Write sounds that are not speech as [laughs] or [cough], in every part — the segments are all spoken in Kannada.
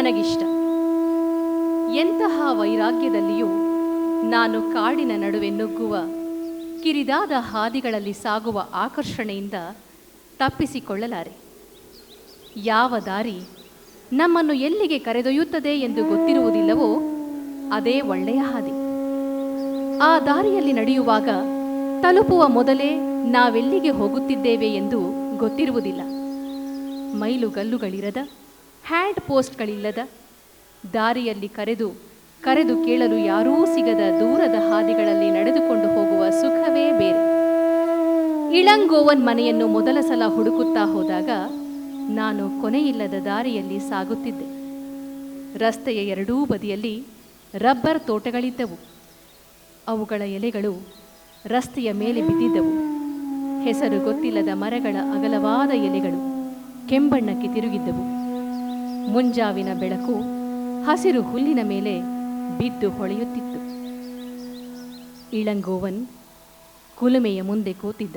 ನನಗಿಷ್ಟ. ಎಂತಹ ವೈರಾಗ್ಯದಲ್ಲಿಯೂ ನಾನು ಕಾಡಿನ ನಡುವೆ ನುಗ್ಗುವ, ಕಿರಿದಾದ ಹಾದಿಗಳಲ್ಲಿ ಸಾಗುವ ಆಕರ್ಷಣೆಯಿಂದ ತಪ್ಪಿಸಿಕೊಳ್ಳಲಾರೆ. ಯಾವ ದಾರಿ ನಮ್ಮನ್ನು ಎಲ್ಲಿಗೆ ಕರೆದೊಯ್ಯುತ್ತದೆ ಎಂದು ಗೊತ್ತಿರುವುದಿಲ್ಲವೋ ಅದೇ ಒಳ್ಳೆಯ ಹಾದಿ. ಆ ದಾರಿಯಲ್ಲಿ ನಡೆಯುವಾಗ ತಲುಪುವ ಮೊದಲೇ ನಾವೆಲ್ಲಿಗೆ ಹೋಗುತ್ತಿದ್ದೇವೆ ಎಂದು ಗೊತ್ತಿರುವುದಿಲ್ಲ. ಮೈಲುಗಲ್ಲುಗಳಿರದ ಹ್ಯಾಂಡ್ ಪೋಸ್ಟ್ಗಳಿಲ್ಲದ ದಾರಿಯಲ್ಲಿ ಕರೆದು ಕರೆದು ಕೇಳಲು ಯಾರೂ ಸಿಗದ ದೂರದ ಹಾದಿಗಳಲ್ಲಿ ನಡೆದುಕೊಂಡು ಹೋಗುವ ಸುಖವೇ ಬೇರೆ. ಇಳಂಗೋವನ್ ಮನೆಯನ್ನು ಮೊದಲ ಸಲ ಹುಡುಕುತ್ತಾ ಹೋದಾಗ ನಾನು ಕೊನೆಯಿಲ್ಲದ ದಾರಿಯಲ್ಲಿ ಸಾಗುತ್ತಿದ್ದೆ. ರಸ್ತೆಯ ಎರಡೂ ಬದಿಯಲ್ಲಿ ರಬ್ಬರ್ ತೋಟಗಳಿದ್ದವು. ಅವುಗಳ ಎಲೆಗಳು ರಸ್ತೆಯ ಮೇಲೆ ಬಿದ್ದಿದ್ದವು. ಹೆಸರು ಗೊತ್ತಿಲ್ಲದ ಮರಗಳ ಅಗಲವಾದ ಎಲೆಗಳು ಕೆಂಬಣ್ಣಕ್ಕೆ ತಿರುಗಿದ್ದವು. ಮುಂಜಾವಿನ ಬೆಳಕು ಹಸಿರು ಹುಲ್ಲಿನ ಮೇಲೆ ಬಿದ್ದು ಹೊಳೆಯುತ್ತಿತ್ತು. ಇಳಂಗೋವನ್ ಕುಲುಮೆಯ ಮುಂದೆ ಕೂತಿದ್ದ.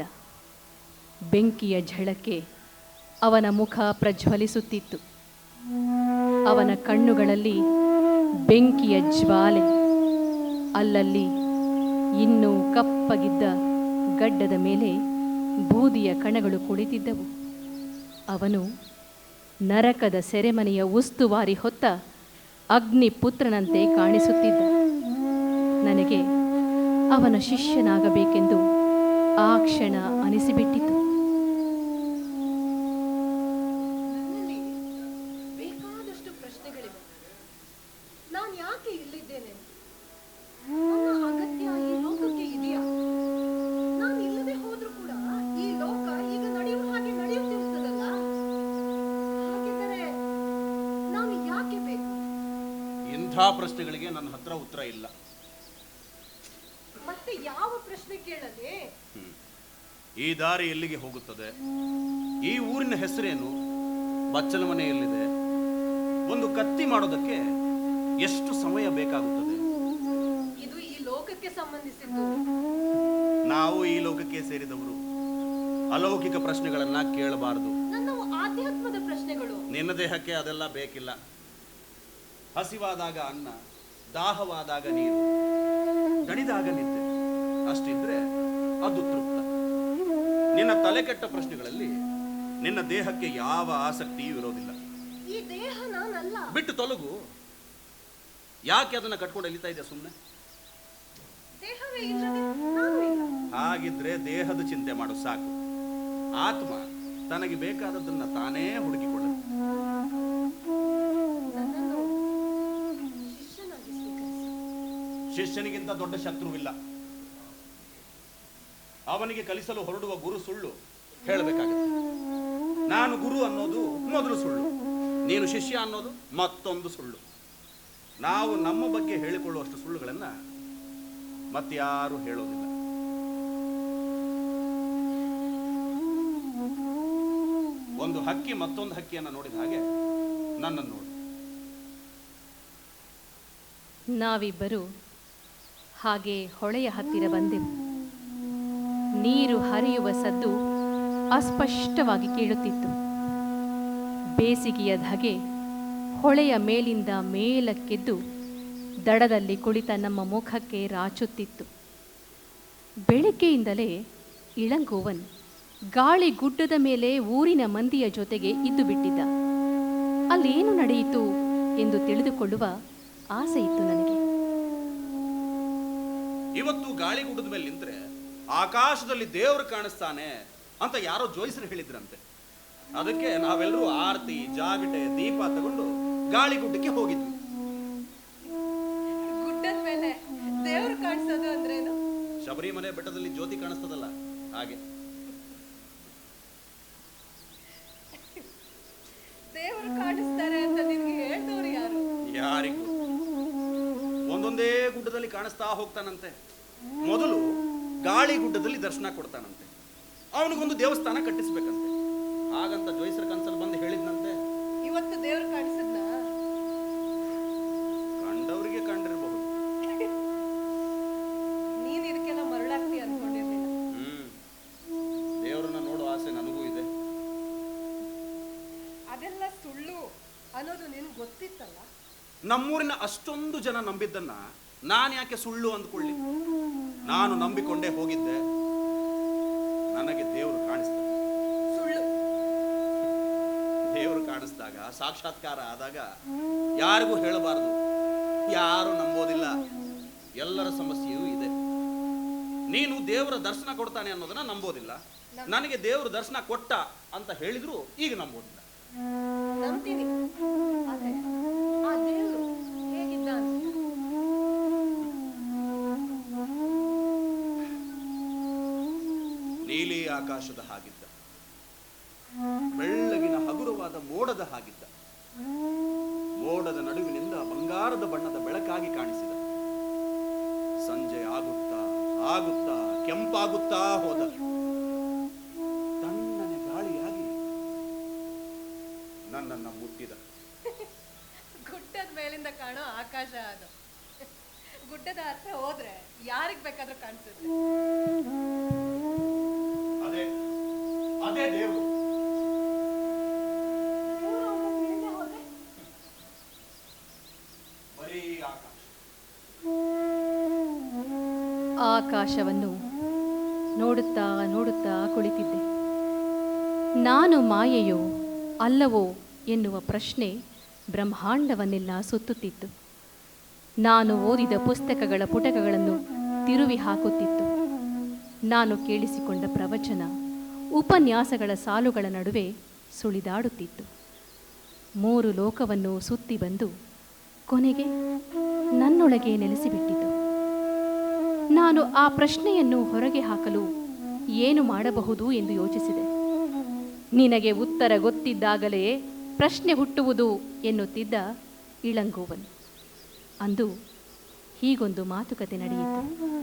ಬೆಂಕಿಯ ಝಳಕ್ಕೆ ಅವನ ಮುಖ ಪ್ರಜ್ವಲಿಸುತ್ತಿತ್ತು. ಅವನ ಕಣ್ಣುಗಳಲ್ಲಿ ಬೆಂಕಿಯ ಜ್ವಾಲೆ, ಅಲ್ಲಲ್ಲಿ ಇನ್ನೂ ಕಪ್ಪಗಿದ್ದ ಗಡ್ಡದ ಮೇಲೆ ಬೂದಿಯ ಕಣಗಳು ಕುಳಿತಿದ್ದವು. ಅವನು ನರಕದ ಸೆರೆಮನೆಯ ಉಸ್ತುವಾರಿ ಹೊತ್ತ ಅಗ್ನಿ ಪುತ್ರನಂತೆ ಕಾಣಿಸುತ್ತಿದ್ದ. ನನಗೆ ಅವನ ಶಿಷ್ಯನಾಗಬೇಕೆಂದು ಆ ಕ್ಷಣ ಅನಿಸಿಬಿಟ್ಟಿತು. ಪ್ರಶ್ನೆಗಳಿಗೆ ನನ್ನ ಹತ್ರ ಉತ್ತರ ಇಲ್ಲ. ಮತ್ತೆ ಯಾವ ಪ್ರಶ್ನೆ ಕೇಳದೆ? ಈ ದಾರಿ ಎಲ್ಲಿಗೆ ಹೋಗುತ್ತದೆ? ಈ ಊರಿನ ಹೆಸರೇನು? ಬಚ್ಚಲ ಮನೆ ಎಲ್ಲಿದೆ? ಒಂದು ಕತ್ತಿ ಮಾಡೋದಕ್ಕೆ ಎಷ್ಟು ಸಮಯ ಬೇಕಾಗುತ್ತದೆ? ಇದು ಈ ಲೋಕಕ್ಕೆ ಸಂಬಂಧಿಸಿದ್ದು. ನಾವು ಈ ಲೋಕಕ್ಕೆ ಸೇರಿದವರು. ಅಲೌಕಿಕ ಪ್ರಶ್ನೆಗಳನ್ನ ಕೇಳಬಾರದು. ಆಧ್ಯಾತ್ಮದ ಪ್ರಶ್ನೆಗಳು. ನಿನ್ನ ದೇಹಕ್ಕೆ ಅದೆಲ್ಲ ಬೇಕಿಲ್ಲ. ಹಸಿವಾದಾಗ ಅನ್ನ ದಾಹವಾದಾಗ ನೀರು. ದಣಿದಾಗ ನಿದ್ದೆ. ಅಷ್ಟಿದ್ರೆ ಅದು ತೃಪ್ತ. ನಿನ್ನ ತಲೆ ಕೆಟ್ಟ ಪ್ರಶ್ನೆಗಳಲ್ಲಿ ನಿನ್ನ ದೇಹಕ್ಕೆ ಯಾವ ಆಸಕ್ತಿಯೂ ಇರೋದಿಲ್ಲ. ಈ ದೇಹ ನಾನಲ್ಲ. ಬಿಟ್ಟು ತೊಲಗು. ಯಾಕೆ ಅದನ್ನ ಕಟ್ಕೊಂಡು ಎಲ್ಲಿತಾ ಇದೆ ಸುಮ್ಮನೆ ಹಾಗಿದ್ರೆ ದೇಹದ ಚಿಂತೆ ಮಾಡು ಸಾಕು. ಆತ್ಮ ತನಗೆ ಬೇಕಾದದ್ದನ್ನ ತಾನೇ ಹುಡುಕಿಕೊಳ್ಳುತ್ತೆ ಶಿಷ್ಯನಿಗಿಂತ ದೊಡ್ಡ ಶತ್ರುವಿಲ್ಲ. ಅವನಿಗೆ ಕಲಿಸಲು ಹೊರಡುವ ಗುರು ಸುಳ್ಳು ಹೇಳಬೇಕಾಗುತ್ತೆ ನಾನು ಗುರು ಅನ್ನೋದು ಮೊದಲು ಸುಳ್ಳು. ನೀನು ಶಿಷ್ಯ ಅನ್ನೋದು ಮತ್ತೊಂದು ಸುಳ್ಳು. ನಾವು ನಮ್ಮ ಬಗ್ಗೆ ಹೇಳಿಕೊಳ್ಳುವಷ್ಟು ಸುಳ್ಳುಗಳನ್ನ ಮತ್ತಾರು ಹೇಳೋದಿಲ್ಲ. ಒಂದು ಹಕ್ಕಿ ಮತ್ತೊಂದು ಹಕ್ಕಿಯನ್ನು ನೋಡಿದ ಹಾಗೆ ನನ್ನನ್ನು ನೋಡು. ನಾವಿಬ್ಬರು ಹಾಗೆ ಹೊಳೆಯ ಹತ್ತಿರ ಬಂದೆವು. ನೀರು ಹರಿಯುವ ಸದ್ದು ಅಸ್ಪಷ್ಟವಾಗಿ ಕೇಳುತ್ತಿತ್ತು. ಬೇಸಿಗೆಯ ಧಗೆ ಹೊಳೆಯ ಮೇಲಿಂದ ಮೇಲಕ್ಕೆದ್ದು ದಡದಲ್ಲಿ ಕುಳಿತ ನಮ್ಮ ಮುಖಕ್ಕೆ ರಾಚುತ್ತಿತ್ತು. ಬೆಳಿಗ್ಗೆಯಿಂದಲೇ ಇಳಂಗೋವನ್ ಗಾಳಿ ಗುಡ್ಡದ ಮೇಲೆ ಊರಿನ ಮಂದಿಯ ಜೊತೆಗೆ ಇದ್ದು ಬಿಟ್ಟಿದ್ದ. ಅಲ್ಲೇನು ನಡೆಯಿತು ಎಂದು ತಿಳಿದುಕೊಳ್ಳುವ ಆಸೆ ಇತ್ತು ನನಗೆ. ಇವತ್ತು ಗಾಳಿ ಗುಡದ ಮೇಲೆ ನಿಂತ್ರೆ ಆಕಾಶದಲ್ಲಿ ದೇವರು ಕಾಣಿಸ್ತಾನೆ ಅಂತ ಯಾರೋ ಜೋಯಿಸರು ಹೇಳಿದ್ರಂತೆ. ಅದಕ್ಕೆ ನಾವೆಲ್ಲರೂ ಆರತಿ ಜಾಗಟೆ ದೀಪ ತಗೊಂಡು ಗಾಳಿಗುಡ್ಡಕ್ಕೆ ಹೋಗಿದ್ವಿ. ಗುಡ್ಡದ ಮೇಲೆ ದೇವ್ರು ಕಾಣಿಸೋದು ಅಂದ್ರೇನು? ಶಬರಿಮಲೆ ಬೆಟ್ಟದಲ್ಲಿ ಜ್ಯೋತಿ ಕಾಣಿಸ್ತದಲ್ಲ ಹಾಗೆ. ಗುಡ್ಡದಲ್ಲಿ ಕಾಣಿಸ್ತಾ ಹೋಗ್ತಾನಂತೆ. ಮೊದಲು ಗಾಳಿ ಗುಡ್ಡದಲ್ಲಿ ದರ್ಶನ ಕೊಡ್ತಾನಂತೆ. ಅವನಿಗೊಂದು ದೇವಸ್ಥಾನ ಕಟ್ಟಿಸ್ಬೇಕಂತೆ. ಹಾಗಂತ ಜೋಯಿಸರ ಕನ್ಸಲ್ ಬಂದು ಹೇಳಿದ್ನಂತೆ. ಇವತ್ತು ದೇವ್ರು ಕಾಣಿಸಿದ್ನ? ಕಂಡವರಿಗೆ ಕಂಡಿರಬಹುದು. ನೀನ್ ಇದಕ್ಕೆಲ್ಲ ಮರಳಾಗ್ತಿ ಅನ್ಕೊಂಡಿರ್ಲಿಲ್ಲ ಹ್ಮ್. ದೇವರನ್ನ ನೋಡೋ ಆಸೆ ನನಗೂ ಇದೆ. ಅದೆಲ್ಲ ಸುಳ್ಳು ಅನ್ನೋದು ನಿನ್ ಗೊತ್ತಿತ್ತಲ್ಲ? ನಮ್ಮೂರಿನ ಅಷ್ಟೊಂದು ಜನ ನಂಬಿದ್ದನ್ನ ನಾನು ಯಾಕೆ ಸುಳ್ಳು ಅಂದ್ಕೊಳ್ಳಿ? ನಾನು ನಂಬಿಕೊಂಡೇ ಹೋಗಿದ್ದೆ. ನನಗೆ ದೇವರು ಕಾಣಿಸ್ತಾರೆ. ಸುಳ್ಳು. ದೇವರು ಕಾಣಿಸಿದಾಗ ಸಾಕ್ಷಾತ್ಕಾರ ಆದಾಗ ಯಾರಿಗೂ ಹೇಳಬಾರದು. ಯಾರು ನಂಬೋದಿಲ್ಲ. ಎಲ್ಲರ ಸಮಸ್ಯೆಯೂ ಇದೆ. ನೀನು ದೇವರ ದರ್ಶನ ಕೊಡ್ತಾನೆ ಅನ್ನೋದನ್ನ ನಂಬೋದಿಲ್ಲ. ನನಗೆ ದೇವರು ದರ್ಶನ ಕೊಟ್ಟ ಅಂತ ಹೇಳಿದ್ರು ಈಗ ನಂಬೋದಿಲ್ಲ. ಆಕಾಶದ ಹಾಗಿದ್ದ. ಬೆಳ್ಳಗಿನ ಹಗುರವಾದ ಮೋಡದ ಹಾಗಿದ್ದ. ಮೋಡದ ನಡುವಿನಿಂದ ಬಂಗಾರದ ಬಣ್ಣದ ಬೆಳಕಾಗಿ ಕಾಣಿಸಿದ. ಸಂಜೆ ಆಗುತ್ತಾ ಆಗುತ್ತಾ, ಕೆಂಪಾಗುತ್ತಾ ಹೋದ. ತಣ್ಣನೆ ಗಾಳಿಯಾಗಿ ನನ್ನನ್ನು ಮುಟ್ಟಿದ. ಗುಡ್ಡದ ಮೇಲಿಂದ ಕಾಣೋ ಆಕಾಶ ಅದು. ಗುಡ್ಡದ ಹತ್ರ ಹೋದ್ರೆ ಯಾರಿಗ್ ಬೇಕಾದ್ರೂ ಕಾಣಿಸುತ್ತೆ. ಅದೇ ಅದೇ ದೇವರು. ಆಕಾಶ. ಆಕಾಶವನ್ನು ನೋಡುತ್ತಾ ನೋಡುತ್ತಾ ಕುಳಿತಿದ್ದೆ. ನಾನು ಮಾಯೆಯೋ ಅಲ್ಲವೋ ಎನ್ನುವ ಪ್ರಶ್ನೆ ಬ್ರಹ್ಮಾಂಡವನ್ನೆಲ್ಲ ಸುತ್ತುತ್ತಿತ್ತು. ನಾನು ಓದಿದ ಪುಸ್ತಕಗಳ ಪುಟಕಗಳನ್ನು ತಿರುವಿ ಹಾಕುತ್ತಿತ್ತು. ನಾನು ಕೇಳಿಸಿಕೊಂಡ ಪ್ರವಚನ ಉಪನ್ಯಾಸಗಳ ಸಾಲುಗಳ ನಡುವೆ ಸುಳಿದಾಡುತ್ತಿತ್ತು. ಮೂರು ಲೋಕವನ್ನು ಸುತ್ತಿ ಬಂದು ಕೊನೆಗೆ ನನ್ನೊಳಗೆ ನೆಲೆಸಿಬಿಟ್ಟಿತು. ನಾನು ಆ ಪ್ರಶ್ನೆಯನ್ನು ಹೊರಗೆ ಹಾಕಲು ಏನು ಮಾಡಬಹುದು ಎಂದು ಯೋಚಿಸಿದೆ. ನಿನಗೆ ಉತ್ತರ ಗೊತ್ತಿದ್ದಾಗಲೇ ಪ್ರಶ್ನೆ ಹುಟ್ಟುವುದು ಎನ್ನುತ್ತಿದ್ದ ಇಳಂಗೋವನ್. ಅಂದು ಹೀಗೊಂದು ಮಾತುಕತೆ ನಡೆಯಿತು.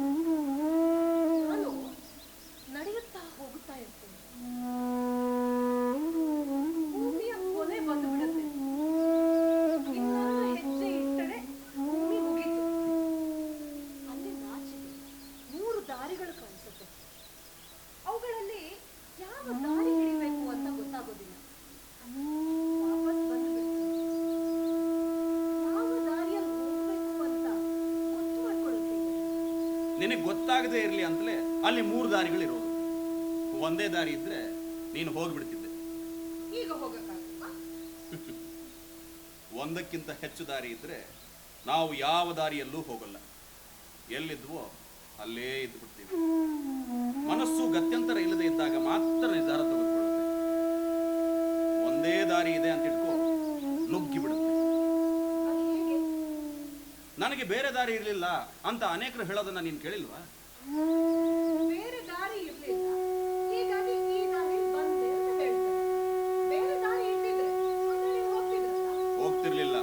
ನಿನಗೆ ಗೊತ್ತಾಗದೇ ಇರಲಿ ಅಂತಲೇ ಅಲ್ಲಿ ಮೂರು ದಾರಿಗಳಿರೋದು. ಒಂದೇ ದಾರಿ ಇದ್ರೆ ನೀನು ಹೋಗ್ಬಿಡ್ತಿದ್ದೆ. [laughs] ಒಂದಕ್ಕಿಂತ ಹೆಚ್ಚು ದಾರಿ ಇದ್ರೆ ನಾವು ಯಾವ ದಾರಿಯಲ್ಲೂ ಹೋಗಲ್ಲ. ಎಲ್ಲಿದ್ವೋ ಅಲ್ಲೇ ಇದ್ದು ಬಿಡ್ತೀವಿ ಮನಸ್ಸು ಗತ್ಯಂತರ ಇಲ್ಲದೆ ಇದ್ದಾಗ ಮಾತ್ರ ನಿರ್ಧಾರ ತೆಗೆದುಕೊಳ್ಳುತ್ತೆ. ಒಂದೇ ದಾರಿ ಇದೆ ಅಂತ ಇಟ್ಕೋ ನುಗ್ಗಿ ಬಿಡುತ್ತೆ ನನಗೆ ಬೇರೆ ದಾರಿ ಇರಲಿಲ್ಲ ಅಂತ ಅನೇಕರು ಹೇಳೋದನ್ನ ನೀನು ಕೇಳಿಲ್ವಾ? ಬೇರೆ ದಾರಿ ಇರ್ಲಿಲ್ಲ. ಹೀಗಾಗಿ ಈ ದಾರಿ ಬಂದೆ ಅಂತ ಹೇಳ್ತಾರೆ. ಬೇರೆ ದಾರಿ ಇಟ್ಟಿದ್ರೆ ಅದ್ರಲ್ಲಿ ಹೋಗ್ತಿದ್ರಲ್ಲ? ಹೋಗ್ತಿರ್ಲಿಲ್ಲ.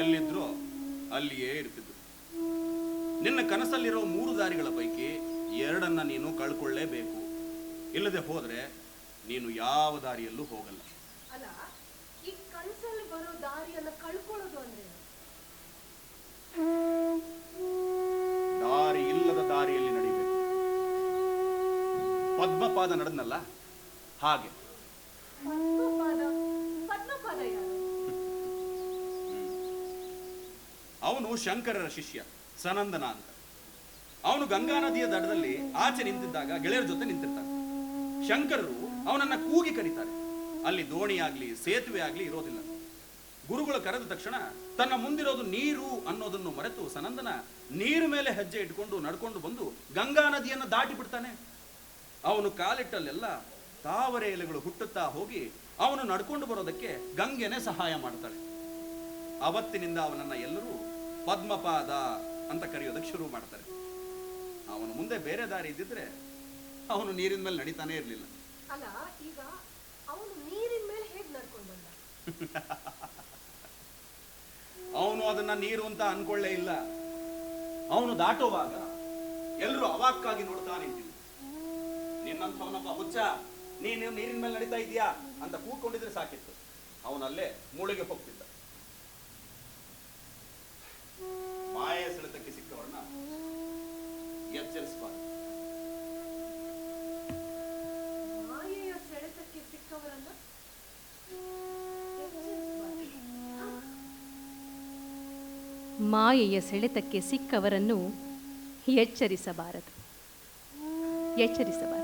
ಎಲ್ಲಿದ್ರು ಅಲ್ಲಿಯೇ ಇರ್ತಿದ್ರು ನಿನ್ನ ಕನಸಲ್ಲಿರೋ ಮೂರು ದಾರಿಗಳ ಪೈಕಿ ಎರಡನ್ನ ನೀನು ಕಳ್ಕೊಳ್ಳೇಬೇಕು. ಇಲ್ಲದೆ ಹೋದ್ರೆ ನೀನು ಯಾವ ದಾರಿಯಲ್ಲೂ ಹೋಗಲ್ಲ. ಅಲ್ಲ ಈ ಕನಸಲ್ಲಿ ಬರೋ ದಾರಿಯನ್ನ ಕಳ್ಕೊಳ್ಳೋದು ಪದ್ಮಪಾದ ನಡೆದ್ನಲ್ಲ? ಹಾಗೆ. ಅವನು ಶಂಕರರ ಶಿಷ್ಯ ಸನಂದನ ಅಂತ. ಅವನು ಗಂಗಾ ನದಿಯ ದಡದಲ್ಲಿ ಆಚೆ ನಿಂತಿದ್ದಾಗ ಗೆಳೆಯರ ಜೊತೆ ನಿಂತಿರ್ತಾನೆ. ಶಂಕರರು ಅವನನ್ನ ಕೂಗಿ ಕರೀತಾರೆ. ಅಲ್ಲಿ ದೋಣಿ ಆಗ್ಲಿ ಸೇತುವೆ ಆಗ್ಲಿ ಇರೋದಿಲ್ಲ. ಗುರುಗಳು ಕರೆದ ತಕ್ಷಣ ತನ್ನ ಮುಂದಿರೋದು ನೀರು ಅನ್ನೋದನ್ನು ಮರೆತು ಸನಂದನ ನೀರು ಮೇಲೆ ಹೆಜ್ಜೆ ಇಟ್ಕೊಂಡು ನಡ್ಕೊಂಡು ಬಂದು ಗಂಗಾ ನದಿಯನ್ನು ದಾಟಿ ಬಿಡ್ತಾನೆ. ಅವನು ಕಾಲಿಟ್ಟಲ್ಲೆಲ್ಲ ತಾವರೆ ಎಲೆಗಳು ಹುಟ್ಟುತ್ತಾ ಹೋಗಿ ಅವನು ನಡ್ಕೊಂಡು ಬರೋದಕ್ಕೆ ಗಂಗೆನೆ ಸಹಾಯ ಮಾಡ್ತಾಳೆ. ಅವತ್ತಿನಿಂದ ಅವನನ್ನ ಎಲ್ಲರೂ ಪದ್ಮಪಾದ ಅಂತ ಕರೆಯೋದಕ್ಕೆ ಶುರು ಮಾಡ್ತಾರೆ. ಅವನು ಮುಂದೆ ಬೇರೆ ದಾರಿ ಇದ್ದಿದ್ರೆ ಅವನು ನೀರಿನ ಮೇಲೆ ನಡೀತಾನೆ ಇರಲಿಲ್ಲ. ಅಲ್ಲ ಈಗ ಅವನು ನೀರಿನ ಮೇಲೆ ಹೇಗ್ ನಡ್ಕೊಂಡು ಬಂದ? [laughs] ಅವನು ಅದನ್ನ ನೀರು ಅಂತ ಅನ್ಕೊಳ್ಳೇ ಇಲ್ಲ. ಅವನು ದಾಟುವಾಗ ಎಲ್ಲರೂ ಅವಾಕ್ಕಾಗಿ ನೋಡ್ತಾ ನಿಂತಿದ್ರು. ನಿನ್ನಂಥವನೊಬ್ಬ ಹುಚ್ಚ ನೀನು ನೀರಿನ ಮೇಲೆ ನಡೀತಾ ಇದೀಯಾ ಅಂತ ಕೂತ್ಕೊಂಡಿದ್ರೆ ಸಾಕಿತ್ತು. ಅವನಲ್ಲೇ ಮುಳುಗಿ ಹೋಗ್ತಿದ್ದ. ಮಾಯ ಸೆಳೆತಕ್ಕೆ ಸಿಕ್ಕವರನ್ನ ಎಚ್ಚರಿಸಬಾರ್ದು. ಮಾಯೆಯ ಸೆಳೆತಕ್ಕೆ ಸಿಕ್ಕವರನ್ನು ಎಚ್ಚರಿಸಬಾರದು. ಎಚ್ಚರಿಸಬಾರದು.